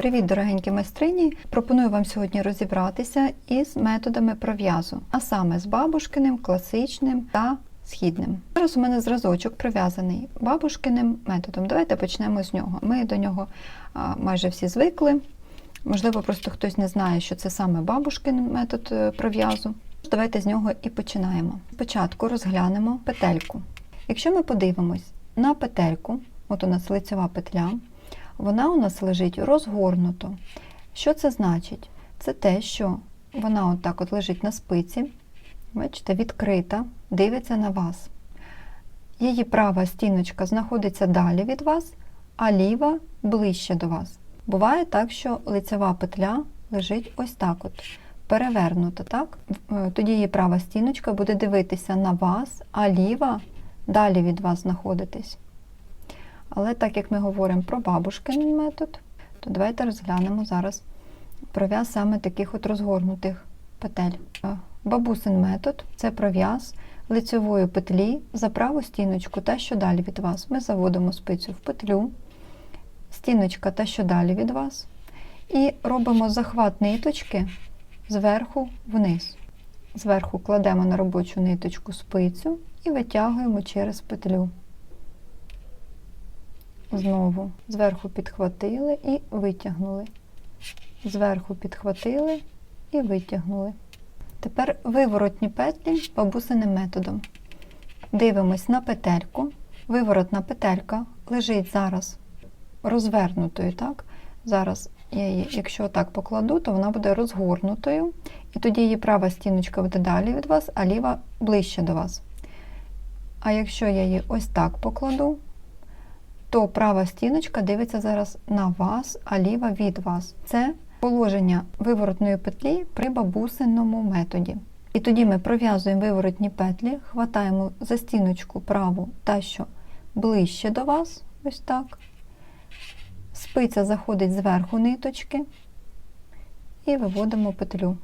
Привіт, дорогенькі майстрині! Пропоную вам сьогодні розібратися із методами пров'язу, а саме з бабушкиним, класичним та східним. Зараз у мене зразочок прив'язаний бабушкиним методом. Давайте почнемо з нього. Ми до нього майже всі звикли. Можливо, просто хтось не знає, що це саме бабушкин метод е, пров'язу. Давайте з нього і починаємо. Спочатку розглянемо петельку. Якщо ми подивимось на петельку, от у нас лицева петля, вона у нас лежить розгорнуто. Що це значить? Це те, що вона от так от лежить на спиці, бачите, відкрита, дивиться на вас. Її права стіночка знаходиться далі від вас, а ліва ближче до вас. Буває так, що лицева петля лежить ось так от, перевернута, так? Е, Тоді її права стіночка буде дивитися на вас, а ліва далі від вас знаходитись. Але так як ми говоримо про бабушкин метод, то давайте розглянемо зараз пров'яз саме таких от розгорнутих петель. Е, Бабусин метод це пров'яз лицевої петлі за праву стіночку та що далі від вас. Ми заводимо спицю в петлю, стіночка та що далі від вас, і робимо захват ниточки зверху вниз. Зверху кладемо на робочу ниточку спицю і витягуємо через петлю. Знову зверху підхватили і витягнули. Зверху підхватили і витягнули. Тепер виворотні петлі бабусиним методом. Дивимось на петельку. Виворотна петелька лежить зараз розвернутою. так? Зараз я її, якщо так покладу, то вона буде розгорнутою. І тоді її права стіночка буде далі від вас, а ліва ближче до вас. А якщо я її ось так покладу, то права стіночка дивиться зараз на вас, а ліва від вас. Це положення виворотної петлі при бабусиному методі. І тоді ми пров'язуємо виворотні петлі, хватаємо за стіночку праву та що ближче до вас, ось так. Спиця заходить зверху ниточки і виводимо петлю.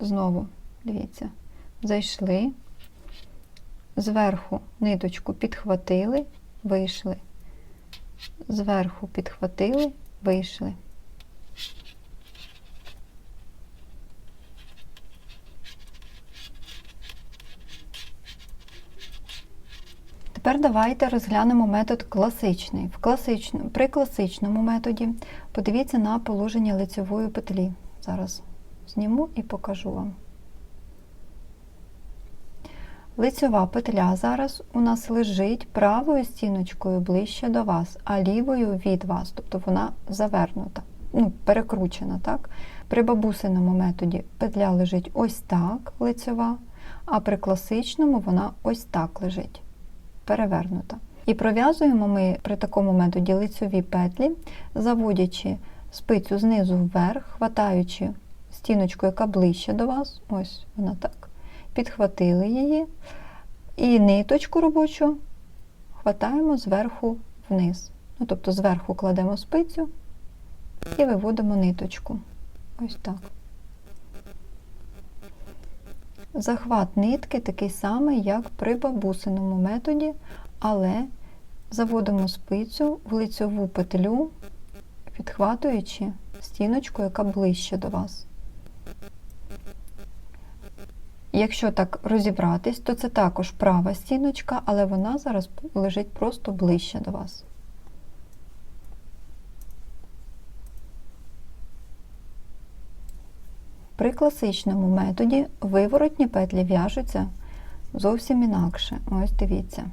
Знову, дивіться, зайшли, зверху ниточку підхватили, вийшли. Зверху підхватили, вийшли. Тепер давайте розглянемо метод класичний. В класично, при класичному методі подивіться на положення лицевої петлі. Зараз зніму і покажу вам. Лицьова петля зараз у нас лежить правою стіночкою ближче до вас, а лівою від вас, тобто вона завернута, ну, перекручена. так? При бабусиному методі петля лежить ось так лицьова, а при класичному вона ось так лежить, перевернута. І пров'язуємо ми при такому методі лицьові петлі, заводячи спицю знизу вверх, хватаючи стіночку, яка ближче до вас, ось вона так підхватили її, і ниточку робочу хватаємо зверху вниз. Ну, Тобто зверху кладемо спицю і виводимо ниточку. Ось так. Захват нитки такий самий, як при бабусиному методі, але заводимо спицю в лицьову петлю, підхватуючи стіночку, яка ближче до вас. Якщо так розібратись, то це також права стіночка, але вона зараз лежить просто ближче до вас. При класичному методі виворотні петлі в'яжуться зовсім інакше. Ось дивіться.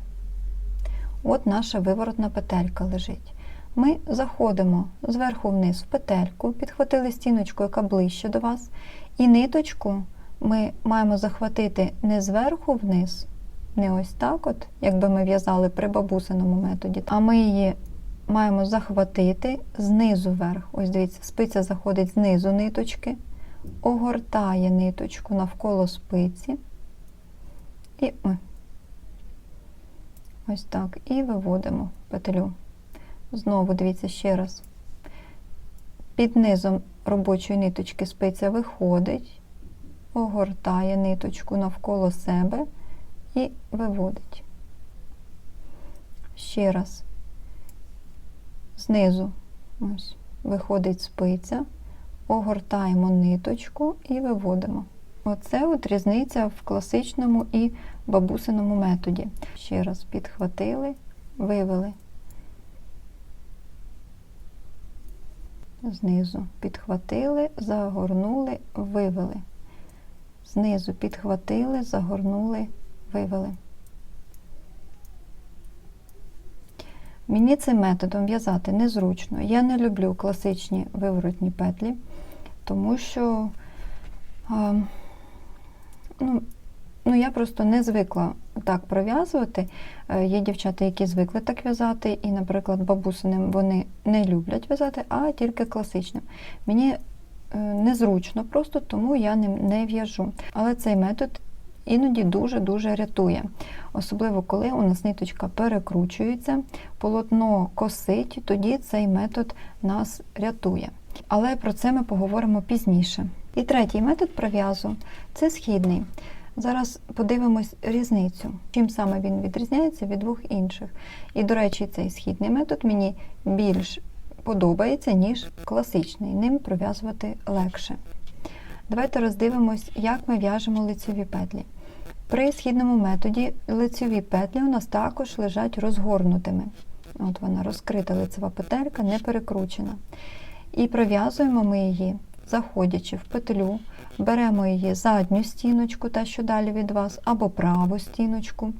От наша виворотна петелька лежить. Ми заходимо зверху вниз в петельку, підхватили стіночку, яка ближче до вас, і ниточку ми маємо захватити не зверху вниз, не ось так, от, якби ми в'язали при бабусиному методі, а ми її маємо захватити знизу вверх. Ось дивіться, спиця заходить знизу ниточки, огортає ниточку навколо спиці. І ой, ось так. І виводимо петлю. Знову дивіться ще раз. Під низом робочої ниточки спиця виходить огортає ниточку навколо себе і виводить. Ще раз, знизу, ось, виходить спиця, огортаємо ниточку і виводимо. Оце от різниця в класичному і бабусиному методі. Ще раз підхватили, вивели. Знизу підхватили, загорнули, вивели. Знизу підхватили, загорнули, вивели. Мені цим методом в'язати незручно. Я не люблю класичні виворотні петлі, тому що а, ну, ну, я просто не звикла так пров'язувати. Е, Є дівчата, які звикли так в'язати, і, наприклад, бабусиним вони не люблять в'язати, а тільки класичним. Мені незручно просто, тому я ним не в'яжу. Але цей метод іноді дуже-дуже рятує. Особливо, коли у нас ниточка перекручується, полотно косить, тоді цей метод нас рятує. Але про це ми поговоримо пізніше. І третій метод пров'язу це східний. Зараз подивимось різницю, чим саме він відрізняється від двох інших. І, до речі, цей східний метод мені більш подобається, ніж класичний. Ним пров'язувати легше. Давайте роздивимось, як ми в'яжемо лицеві петлі. При східному методі лицеві петлі у нас також лежать розгорнутими. От вона розкрита лицева петелька, не перекручена. І пров'язуємо ми її, заходячи в петлю, беремо її задню стіночку, та що далі від вас, або праву стіночку.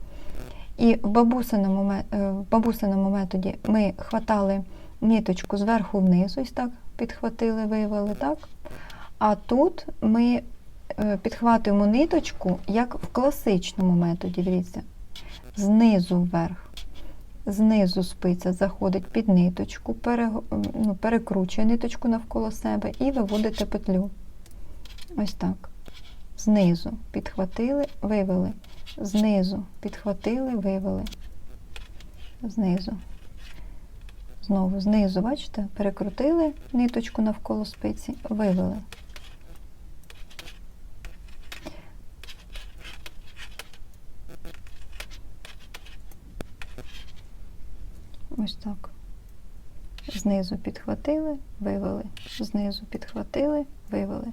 І в бабусиному, е, в бабусиному методі ми хватали ниточку зверху вниз, ось так підхватили, вивели, так? А тут ми е, підхватуємо ниточку, як в класичному методі, дивіться, знизу вверх. Знизу спиця заходить під ниточку, пере, ну, перекручує ниточку навколо себе і виводите петлю. Ось так. Знизу підхватили, вивели. Знизу підхватили, вивели. Знизу. Знову знизу, бачите, перекрутили ниточку навколо спиці, вивели. Ось так. Знизу підхватили, вивели. Знизу підхватили, вивели.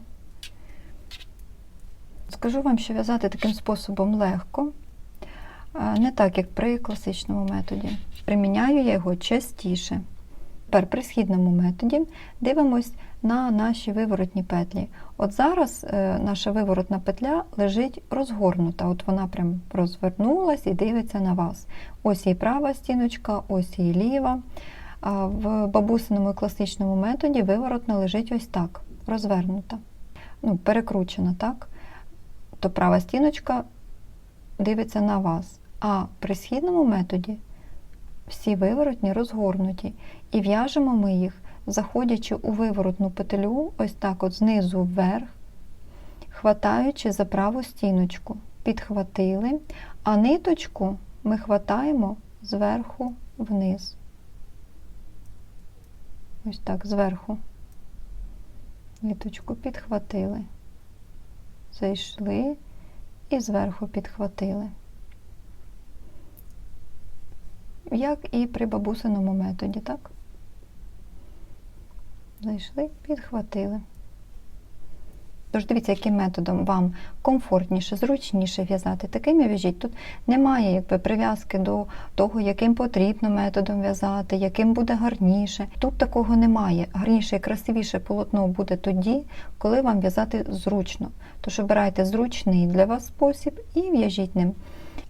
Скажу вам, що в'язати таким способом легко, не так, як при класичному методі. Приміняю я його частіше. Тепер при східному методі дивимось на наші виворотні петлі. От зараз е, наша виворотна петля лежить розгорнута, от вона прям розвернулась і дивиться на вас. Ось її права стіночка, ось її ліва. А в бабусиному і класичному методі виворотна лежить ось так, розвернута, ну, перекручена, так? То права стіночка дивиться на вас. А при східному методі всі виворотні розгорнуті. І в'яжемо ми їх, заходячи у виворотну петлю, ось так от знизу вверх, хватаючи за праву стіночку. Підхватили, а ниточку ми хватаємо зверху вниз. Ось так, зверху. Ниточку підхватили. Зайшли і зверху підхватили. Як і при бабусиному методі, так? Зайшли, підхватили. Тож дивіться, яким методом вам комфортніше, зручніше в'язати. Таким і в'яжіть. Тут немає якби, прив'язки до того, яким потрібно методом в'язати, яким буде гарніше. Тут такого немає. Гарніше і красивіше полотно буде тоді, коли вам в'язати зручно. Тож обирайте зручний для вас спосіб і в'яжіть ним.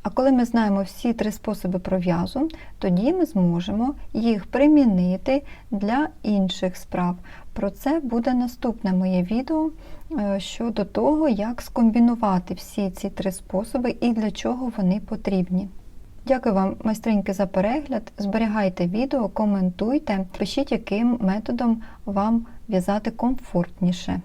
А коли ми знаємо всі три способи пров'язу, тоді ми зможемо їх примінити для інших справ. Про це буде наступне моє відео е, щодо того, як скомбінувати всі ці три способи і для чого вони потрібні. Дякую вам, майстриньки, за перегляд. Зберігайте відео, коментуйте, пишіть, яким методом вам в'язати комфортніше.